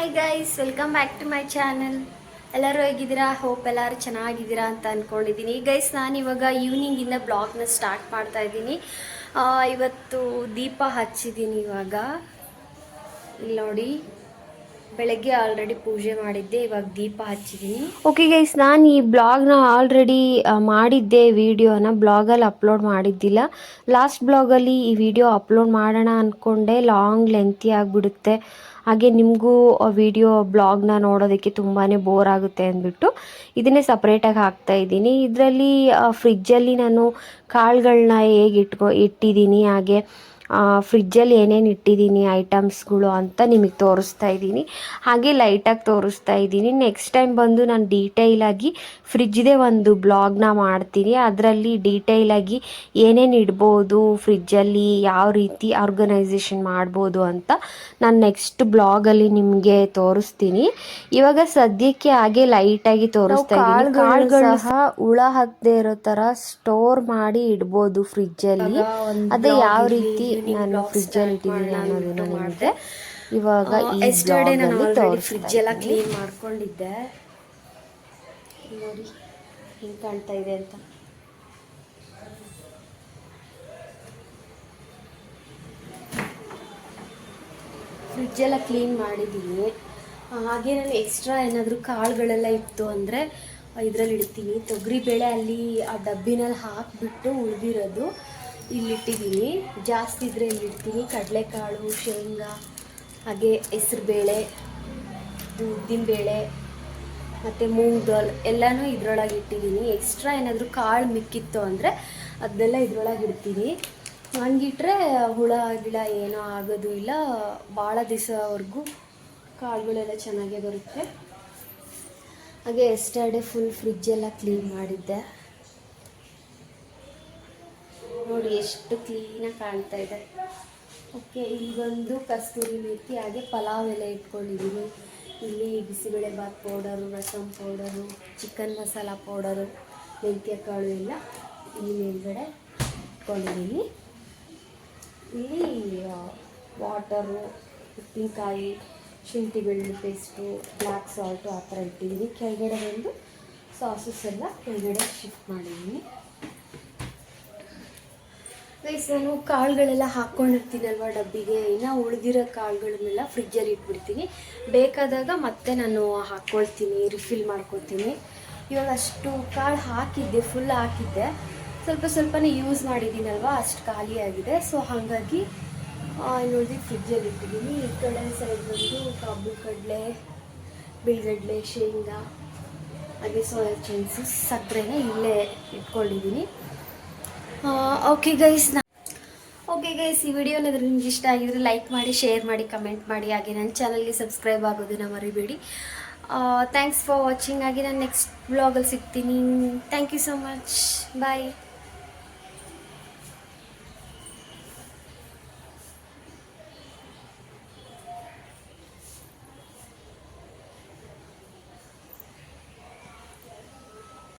Hi guys welcome back to my channel ಎಲ್ಲರೂ ಹೇಗಿದ್ದೀರಾ? Hope ಎಲ್ಲರೂ ಚೆನ್ನಾಗಿದ್ದೀರಾ ಅಂತ ಅಂದ್ಕೊಂಡಿದ್ದೀನಿ ಗೈಸ್ ನಾನು ಇವಾಗ ಈವ್ನಿಂಗಿಂದ ಬ್ಲಾಗ್ನ ಸ್ಟಾರ್ಟ್ ಮಾಡ್ತಾ ಇದ್ದೀನಿ. ಇವತ್ತು ದೀಪ ಹಚ್ಚಿದ್ದೀನಿ ಇವಾಗ. ಇಲ್ಲಿ ನೋಡಿ. ಬೆಳಗ್ಗೆ ಆಲ್ರೆಡಿ ಪೂಜೆ ಮಾಡಿದ್ದೆ, ಇವಾಗ ದೀಪ ಹಚ್ಚಿದ್ದೀನಿ ಓಕೆ ಗೈಸ್ ನಾನು ಈ ಬ್ಲಾಗ್ನ ಆಲ್ರೆಡಿ ಮಾಡಿದ್ದೆ ವಿಡಿಯೋನ ಬ್ಲಾಗಲ್ಲಿ ಅಪ್ಲೋಡ್ ಮಾಡಿದ್ದಿಲ್ಲ. ಲಾಸ್ಟ್ ಬ್ಲಾಗಲ್ಲಿ ಈ ವಿಡಿಯೋ ಅಪ್ಲೋಡ್ ಮಾಡೋಣ ಅಂದ್ಕೊಂಡೆ ಲಾಂಗ್ ಲೆಂತಿ ಆಗಿಬಿಡುತ್ತೆ. ಹಾಗೆ ನಿಮಗೂ ವಿಡಿಯೋ ಬ್ಲಾಗ್ನ ನೋಡೋದಕ್ಕೆ ತುಂಬಾ ಬೋರ್ ಆಗುತ್ತೆ ಅಂದ್ಬಿಟ್ಟು ಇದನ್ನೇ ಸಪ್ರೇಟಾಗಿ ಹಾಕ್ತಾ ಇದ್ದೀನಿ. ಇದರಲ್ಲಿ ಫ್ರಿಜ್ಜಲ್ಲಿ ನಾನು ಕಾಳುಗಳನ್ನ ಹೇಗೆ ಇಟ್ಕೊ ಇಟ್ಟಿದ್ದೀನಿ ಹಾಗೆ ಫ್ರಿಜ್ಜಲ್ಲಿ ಏನೇನು ಇಟ್ಟಿದ್ದೀನಿ ಐಟಮ್ಸ್ಗಳು ಅಂತ ನಿಮಗೆ ತೋರಿಸ್ತಾ ಇದ್ದೀನಿ. ಹಾಗೆ ಲೈಟಾಗಿ ತೋರಿಸ್ತಾ ಇದ್ದೀನಿ. ನೆಕ್ಸ್ಟ್ ಟೈಮ್ ಬಂದು ನಾನು ಡೀಟೇಲಾಗಿ ಫ್ರಿಜ್ದೇ ಒಂದು ಬ್ಲಾಗ್ನ ಮಾಡ್ತೀನಿ. ಅದರಲ್ಲಿ ಡೀಟೇಲಾಗಿ ಏನೇನು ಇಡ್ಬೋದು ಫ್ರಿಜ್ಜಲ್ಲಿ ಯಾವ ರೀತಿ ಆರ್ಗನೈಸೇಷನ್ ಮಾಡ್ಬೋದು ಅಂತ ನಾನು ನೆಕ್ಸ್ಟ್ ಬ್ಲಾಗಲ್ಲಿ ನಿಮಗೆ ತೋರಿಸ್ತೀನಿ. ಇವಾಗ ಸದ್ಯಕ್ಕೆ ಹಾಗೆ ಲೈಟಾಗಿ ತೋರಿಸ್ತಾ ಇದ್ದೀನಿ. ಕಾಳುಗಳು ಸಹ ಹುಳ ಹಾಕದೇ ಇರೋ ಥರ ಸ್ಟೋರ್ ಮಾಡಿ ಇಡ್ಬೋದು ಫ್ರಿಜ್ಜಲ್ಲಿ ಅದೇ ಯಾವ ರೀತಿ ನಾನು ಫ್ರಿಜ್ಜಲ್ಲಿ ಇಟ್ಟಿದ್ದೀನಿ ಅನ್ನೋದನ್ನ ನಿಮಗೆ ಇವಾಗ ಈ ಆಲ್ರೆಡಿ ಫ್ರಿಜ್ ಎಲ್ಲ ಕ್ಲೀನ್ ಮಾಡ್ಕೊಂಡಿದ್ದೆ. ನೋಡಿ ಹಿಂಗೆ ಕಾಣ್ತಾ ಇದೆ ಅಂತ. ಫ್ರಿಜ್ ಎಲ್ಲ ಕ್ಲೀನ್ ಮಾಡಿದ್ದೀನಿ. ಹಾಗೆ ನಾನು ಎಕ್ಸ್ಟ್ರಾ ಏನಾದರೂ ಕಾಳುಗಳೆಲ್ಲ ಇತ್ತು ಅಂದರೆ ಇದರಲ್ಲಿ ಇಡ್ತೀನಿ. ತೊಗರಿಬೇಳೆ ಅಲ್ಲಿ ಆ ಡಬ್ಬಿನಲ್ಲಿ ಹಾಕಿಬಿಟ್ಟು ಉಳಿದಿರೋದು. ಇಲ್ಲಿಟ್ಟಿದ್ದೀನಿ. ಜಾಸ್ತಿ ಇದ್ದರೆ ಇಲ್ಲಿ ಇಡ್ತೀನಿ ಕಡಲೆಕಾಳು, ಶೇಂಗಾ, ಹಾಗೆ ಹೆಸ್ರುಬೇಳೆ ಉದ್ದಿನಬೇಳೆ ಮತ್ತು ಮೂಂಗ್ ದಾಲ್ ಎಲ್ಲನೂ ಇದ್ರೊಳಗೆ ಇಟ್ಟಿದ್ದೀನಿ. ಎಕ್ಸ್ಟ್ರಾ ಏನಾದರೂ ಕಾಳು ಮಿಕ್ಕಿತ್ತು ಅಂದರೆ ಅದನ್ನೆಲ್ಲ ಇದ್ರೊಳಗೆ ಇಡ್ತೀನಿ. ಹಂಗಿಟ್ರೆ ಹುಳ, ಗಿಳ ಏನೂ ಆಗೋದು ಇಲ್ಲ. ಭಾಳ ದಿವಸವರೆಗೂ ಕಾಳುಗಳೆಲ್ಲ ಚೆನ್ನಾಗೇ ಬರುತ್ತೆ. ಹಾಗೆ ಎಸ್ಟರ್ಡೇ ಫುಲ್ ಫ್ರಿಜ್ಜೆಲ್ಲ ಕ್ಲೀನ್ ಮಾಡಿದ್ದೆ. ನೋಡಿ ಎಷ್ಟು ಕ್ಲೀನಾಗಿ ಕಾಣ್ತಾ ಇದೆ. ಓಕೆ ಇಲ್ಲಿ ಕಸ್ತೂರಿ ಮೆಥಿ ಹಾಗೆ ಪಲಾವ್ ಎಲ್ಲ ಇಟ್ಕೊಂಡಿದ್ದೀನಿ ಇಲ್ಲಿ bisi bele bath powder rasam powder chicken masala powder ಮೆಂತ್ಯ ಕಾಳು ಎಲ್ಲ ಇಲ್ಲಿ ಮೇಲ್ಗಡೆ ಇಟ್ಕೊಂಡಿದ್ದೀನಿ ಇಲ್ಲಿ ವಾಟರು ಉಪ್ಪಿನಕಾಯಿ ಶುಂಠಿ ಬೆಳ್ಳುಳ್ಳಿ ಪೇಸ್ಟು ಬ್ಲ್ಯಾಕ್ ಸಾಲ್ಟು ಆ ಥರ ಇಟ್ಟಿದ್ದೀನಿ ಕೆಳಗಡೆ ಬಂದು ಸಾಸಸ್ ಎಲ್ಲ ಕೆಳಗಡೆ ಶಿಫ್ಟ್ ಮಾಡಿದ್ದೀನಿ ಗೈಸ್ ನಾನು ಕಾಳುಗಳೆಲ್ಲ ಹಾಕ್ಕೊಂಡಿರ್ತೀನಲ್ವ ಡಬ್ಬಿಗೆ? ಇನ್ನು ಉಳಿದಿರೋ ಕಾಳುಗಳನ್ನೆಲ್ಲ ಫ್ರಿಜ್ಜಲ್ಲಿ ಇಟ್ಬಿಡ್ತೀನಿ. ಬೇಕಾದಾಗ ಮತ್ತೆ ನಾನು ಹಾಕ್ಕೊಳ್ತೀನಿ ರಿಫಿಲ್ ಮಾಡ್ಕೊಳ್ತೀನಿ. ಇವಾಗ ಅಷ್ಟು ಕಾಳು ಹಾಕಿದ್ದೆ ಫುಲ್ ಹಾಕಿದ್ದೆ. ಸ್ವಲ್ಪ ಸ್ವಲ್ಪನೇ ಯೂಸ್ ಮಾಡಿದ್ದೀನಲ್ವ, ಅಷ್ಟು ಖಾಲಿ ಆಗಿದೆ. ಸೊ ಹಾಗಾಗಿ ನೋಡಿ ಫ್ರಿಜ್ಜಲ್ಲಿ ಇಟ್ಟಿದ್ದೀನಿ. ಈ ಕಡೆ ಸೈಡ್ ಬಂದು ಕಬ್ಬು ಕಡಲೆ ಬಿಳ್ಗಡ್ಲೆ ಶೇಂಗಾ, ಹಾಗೆ ಸೋಯಾ ಚಂಕ್ಸು ಸಕ್ಕರೆನ ಇಲ್ಲೇ ಇಟ್ಕೊಂಡಿದ್ದೀನಿ. ಓಕೆ ಗೈಸ್ ನಾ ಓಕೆ ಗೈಸ್ ಈ ವಿಡಿಯೋ ನಿಮ್ಗೆ ಇಷ್ಟ ಆಗಿದ್ರೆ ಲೈಕ್ ಮಾಡಿ ಶೇರ್ ಮಾಡಿ ಕಮೆಂಟ್ ಮಾಡಿ. ಹಾಗೆ ನನ್ನ ಚಾನಲ್ಗೆ ಸಬ್ಸ್ಕ್ರೈಬ್ ಆಗೋದನ್ನು ಮರಿಬೇಡಿ. ಥ್ಯಾಂಕ್ಸ್ ಫಾರ್ ವಾಚಿಂಗ್ ಆಗಿ ನಾನು ನೆಕ್ಸ್ಟ್ ಬ್ಲಾಗಲ್ಲಿ ಸಿಗ್ತೀನಿ. Thank you so much bye